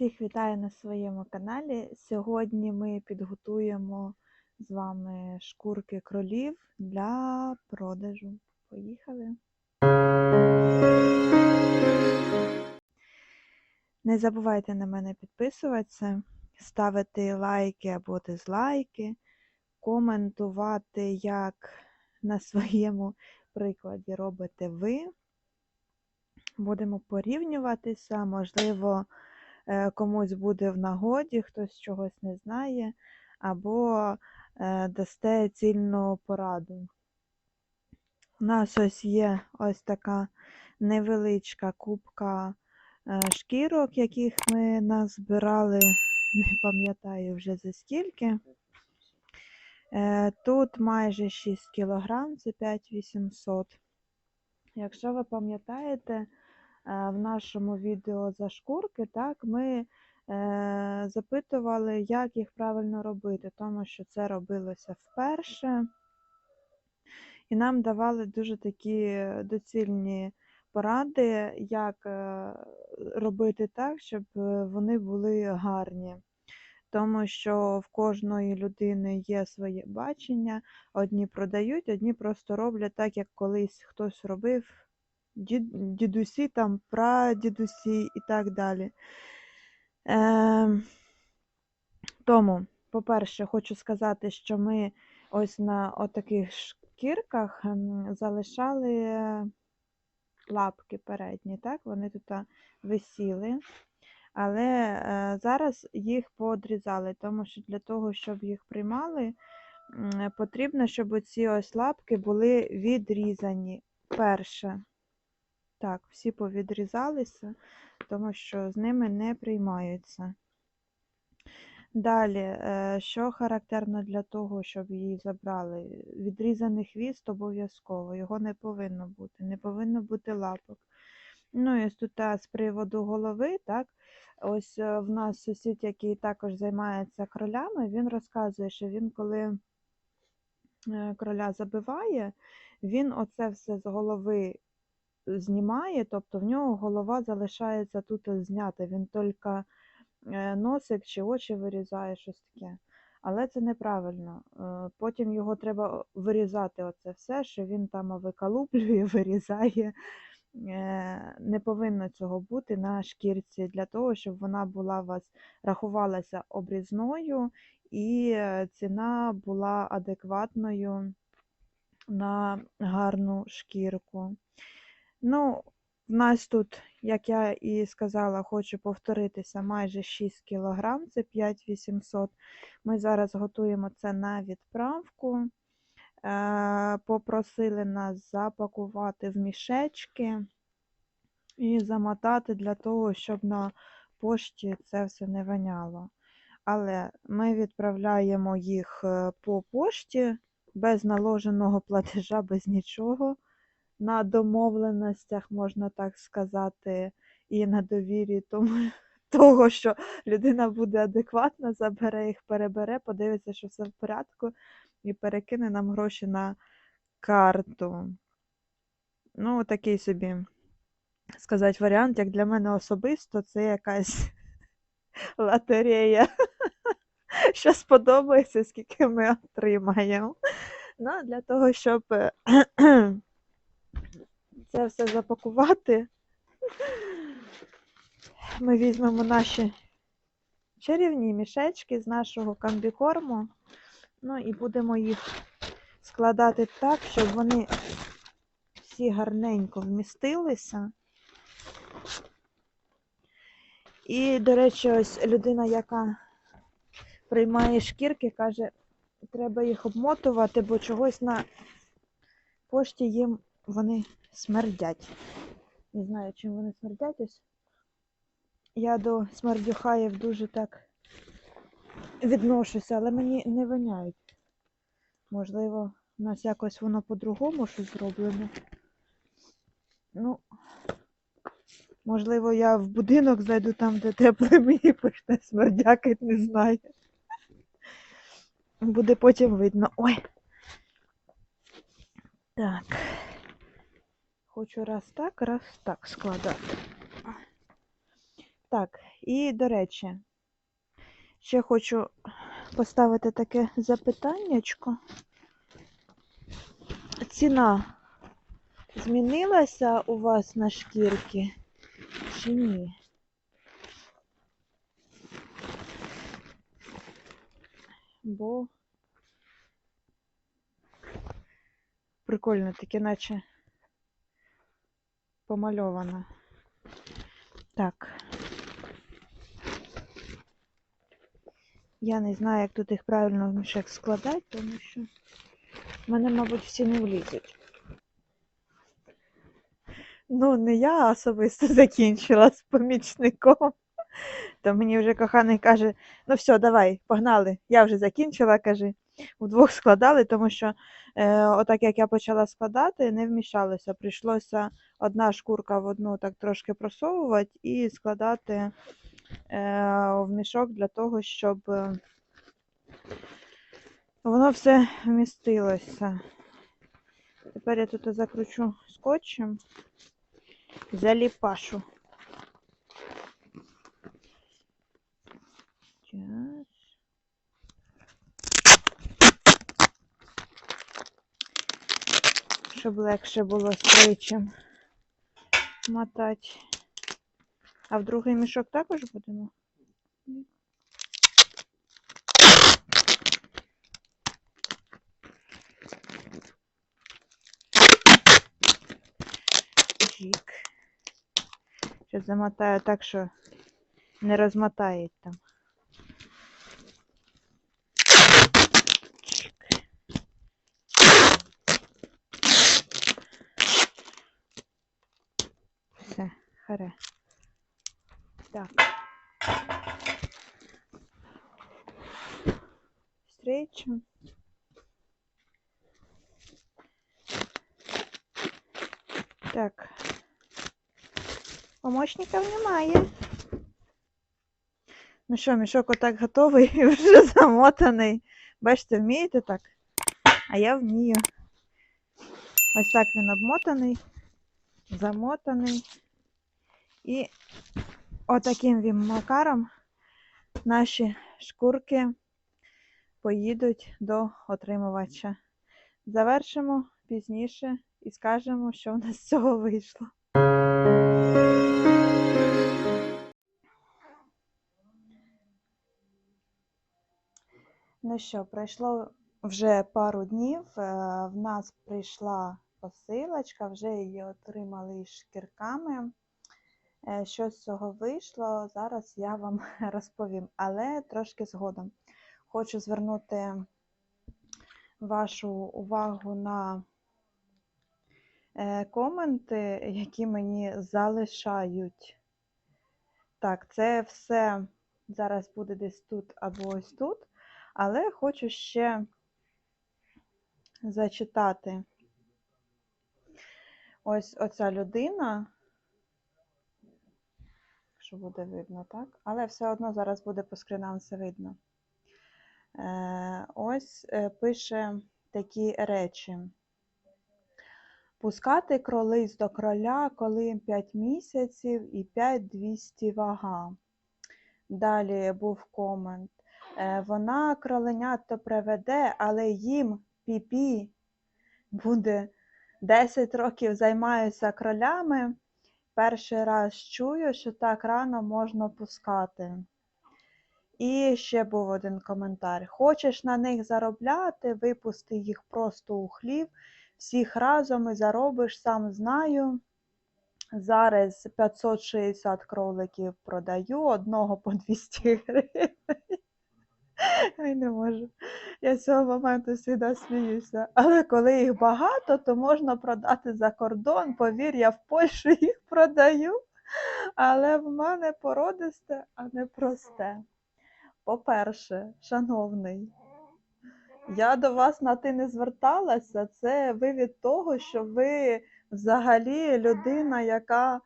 Всіх вітаю на своєму каналі. Сьогодні ми підготуємо з вами шкурки кролів для продажу. Поїхали! Не забувайте на мене підписуватися, ставити лайки або дизлайки, коментувати, як на своєму прикладі робите ви. Будемо порівнюватися, можливо, комусь буде в нагоді, хтось чогось не знає, або е, дасте цільну пораду. У нас ось є ось така невеличка кубка е, шкірок, яких ми назбирали, не пам'ятаю вже за скільки. Е, Тут майже 6 кг, це 5800. Якщо ви пам'ятаєте, е, в нашому відео за шкурки, так, ми е, запитували, як їх правильно робити, тому що це робилося вперше. І нам давали дуже такі доцільні поради, як е, робити так, щоб е, вони були гарні. Тому що в кожної людини є своє бачення, одні продають, одні просто роблять так, як колись хтось робив, дідусі, там, прадідусі і так далі. Е, тому, по-перше, хочу сказати, що ми ось на отаких шкірках ем, залишали лапки передні, так? Вони тут висіли. Але е, зараз їх подрізали, тому що для того, щоб їх приймали, потрібно, щоб ці ось лапки були відрізані перше. Так, всі повідрізалися, тому що з ними не приймаються. Далі, е, що характерно для того, щоб її забрали? Відрізаний хвіст обов'язково, його не повинно бути, не повинно бути лапок. Ну і тут з приводу голови, так, ось е, в нас сусід, який також займається кролями, він розказує, що він коли е, кроля забиває, він оце все з голови знімає, тобто в нього голова залишається тут знята, він тільки е, носик чи очі вирізає, щось таке. Але це неправильно. Е, Потім його треба вирізати оце все, що він там викалуплює, вирізає. Е, Не повинно цього бути на шкірці для того, щоб вона була вас рахувалася обрізною і ціна була адекватною на гарну шкірку. Ну, в нас тут, як я і сказала, хочу повторитися, майже 6 кг, це 5800. Ми зараз готуємо це на відправку. Е, Попросили нас запакувати в мішечки і замотати для того, щоб на пошті це все не воняло. Але ми відправляємо їх е, по пошті без наложеного платежа, без нічого на домовленостях, можна так сказати, і на довірі тому, того, що людина буде адекватна, забере їх, перебере, подивиться, що все в порядку, і перекине нам гроші на карту. Ну, такий собі, сказати, варіант, як для мене особисто, це якась лотерея. Що сподобається, скільки ми отримаємо. Ну, для того, щоб це все запакувати, ми візьмемо наші чарівні мішечки з нашого комбікорму, ну і будемо їх складати так, щоб вони всі гарненько вмістилися. І, до речі, ось людина, яка приймає шкірки, каже, треба їх обмотувати, бо чогось на пошті їм вони смердять. Не знаю, чим вони смердять ось. Я до смердюхаїв дуже так відношуся, але мені не воняють. Можливо, у нас якось воно по-другому щось зроблено. Ну, можливо, я в будинок зайду там, де тепло, і мені почне смердякати, не знаю. Буде потім видно. Ой. Так. Хочу раз так, раз так складати. Так, і до речі, ще хочу поставити таке запитаннячко. Ціна змінилася у вас на шкірки чи ні? Бо прикольно, таке наче помальовано. Так. Я не знаю, як тут їх правильно в мішок складати, тому що в мене, мабуть, всі не влізуть. Ну, не я особисто закінчила з помічником. То мені вже коханий каже: ну все, давай, погнали. Я вже закінчила, каже. Вдвох складали, тому що е, отак як я почала складати, не вміщалося. Прийшлося одна шкурка в одну так трошки просовувати і складати е, в мішок для того, щоб е, воно все вмістилося. Тепер я тут закручу скотчем, заліпашу. Зараз. Щоб легше було стричем мотати. А в другий мішок також будемо? Зараз замотаю так, що не розмотає там. Чик. Все, харе. Так. Встречу. Так. Помощників немає. Ну що, мішок отак готовий і вже замотаний. Бачите, вмієте так? А я вмію. Ось так він обмотаний, замотаний. І отаким він макаром наші шкурки поїдуть до отримувача. Завершимо пізніше і скажемо, що в нас з цього вийшло. Ну що, пройшло вже пару днів. е, В нас прийшла посилочка, вже її отримали шкірками. Е, Що з цього вийшло, зараз я вам розповім, але трошки згодом. Хочу звернути вашу увагу на е, коменти, які мені залишають. Так, це все зараз буде десь тут або ось тут, але хочу ще зачитати. Ось оця людина, якщо буде видно, так? Але все одно зараз буде по скринам все видно. Е, ось е, пише такі речі. Пускати кролиць до кроля, коли 5 місяців і 5200 вага. Далі був комент. Е, Вона кроленят то приведе, але їм піпі буде 10 років займаюся кролями. Перший раз чую, що так рано можна пускати. І ще був один коментар. Хочеш на них заробляти, випусти їх просто у хлів, всіх разом і заробиш, сам знаю. Зараз 560 кроликів продаю, одного по 200 гривень. Ай, не можу. Я з цього моменту завжди сміюся. Але коли їх багато, то можна продати за кордон. Повір, я в Польщу їх продаю. Але в мене породисте, а не просте. По-перше, шановний, я до вас на ти не зверталася. Це ви від того, що ви взагалі людина, яка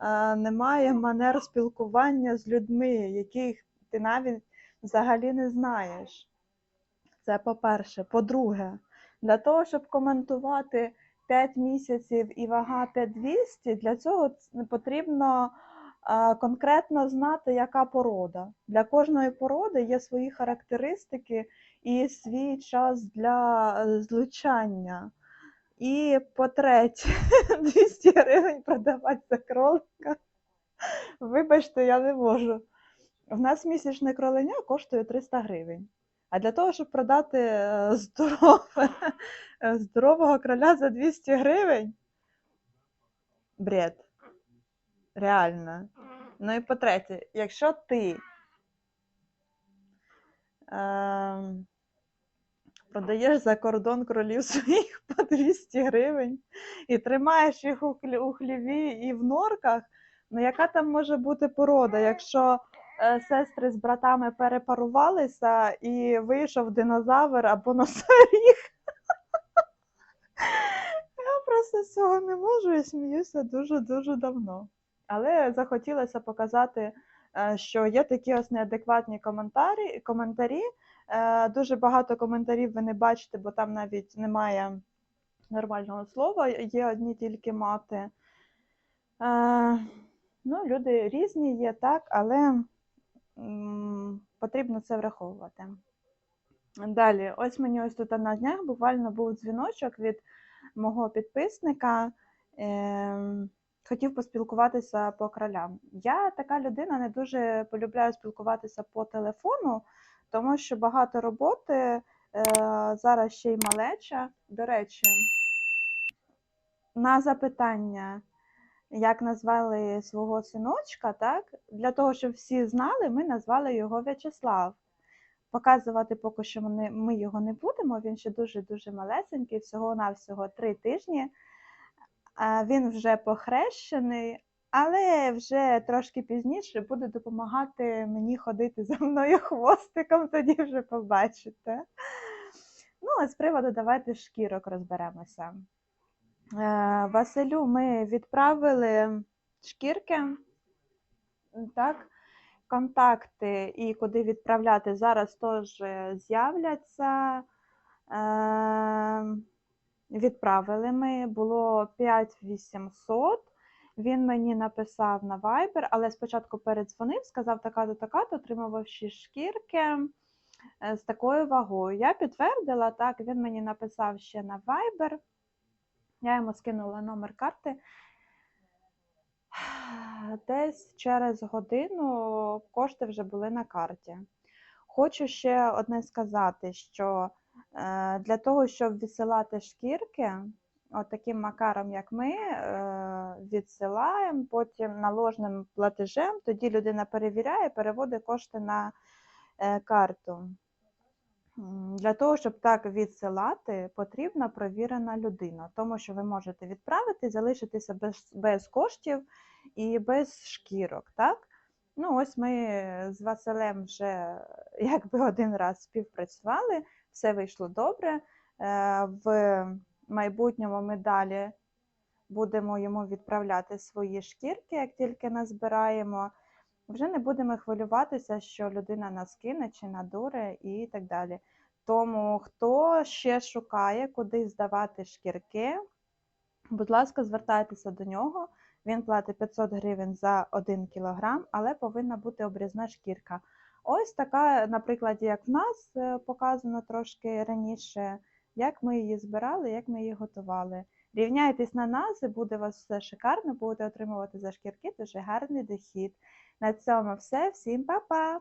е, не має манер спілкування з людьми, яких ти навіть взагалі не знаєш. Це по-перше. По-друге, для того, щоб коментувати 5 місяців і вага 5200, для цього потрібно конкретно знати, яка порода. Для кожної породи є свої характеристики і свій час для е, злучання. І по-третє, 200 гривень продавати за кролика. Вибачте, я не можу. В нас місячне кроленя коштує 300 гривень. А для того, щоб продати е, здорове, е, здорового кроля за 200 гривень, бред. Реально. Ну і по-третє, якщо ти ем, продаєш за кордон кролів своїх по 200 гривень і тримаєш їх у, хліві і в норках, ну яка там може бути порода, якщо е, сестри з братами перепарувалися і вийшов динозавр або носоріг? Я просто з цього не можу і сміюся дуже-дуже давно. Але захотілося показати, е, що є такі ось неадекватні коментарі. коментарі. Е, Дуже багато коментарів ви не бачите, бо там навіть немає нормального слова, є одні тільки мати. Е, Ну, люди різні є, так, але потрібно це враховувати. Далі, ось мені ось тут на днях буквально був дзвіночок від мого підписника. Ем, хотів поспілкуватися по кролям. Я така людина, не дуже полюбляю спілкуватися по телефону, тому що багато роботи, е, зараз ще й малеча. До речі, на запитання, як назвали свого синочка, так, для того, щоб всі знали, ми назвали його В'ячеслав. Показувати поки що ми, його не будемо, він ще дуже-дуже малесенький, всього-навсього три тижні. Він вже похрещений, але вже трошки пізніше буде допомагати мені ходити за мною хвостиком, тоді вже побачите. Ну, а з приводу давайте шкірок розберемося. Е, Василю ми відправили шкірки, так, контакти і куди відправляти зараз теж з'являться. Е, Відправили ми, було 5800. Він мені написав на Viber, але спочатку передзвонив, сказав така-то, така-то, отримував 6 шкірки е, з такою вагою. Я підтвердила, так, він мені написав ще на Viber. Я йому скинула номер карти. Десь через годину кошти вже були на карті. Хочу ще одне сказати, що е, для того, щоб відсилати шкірки, от таким макаром, як ми, е, відсилаємо, потім наложним платежем, тоді людина перевіряє, переводить кошти на е, карту. Для того, щоб так відсилати, потрібна провірена людина, тому що ви можете відправити, залишитися без, без коштів і без шкірок. Так? Ну, ось ми з Василем вже якби один раз співпрацювали, все вийшло добре. Е, В майбутньому ми далі будемо йому відправляти свої шкірки, як тільки назбираємо. Вже не будемо хвилюватися, що людина нас кине чи надуре і так далі. Тому хто ще шукає, куди здавати шкірки, будь ласка, звертайтеся до нього. Він платить 500 гривень за 1 кілограм, але повинна бути обрізна шкірка. Ось така, наприклад, як в нас е, показано трошки раніше, як ми її збирали, як ми її готували. Рівняйтесь на нас, і буде у вас все шикарно, будете отримувати за шкірки дуже гарний дохід. На цьому все. Всім па-па!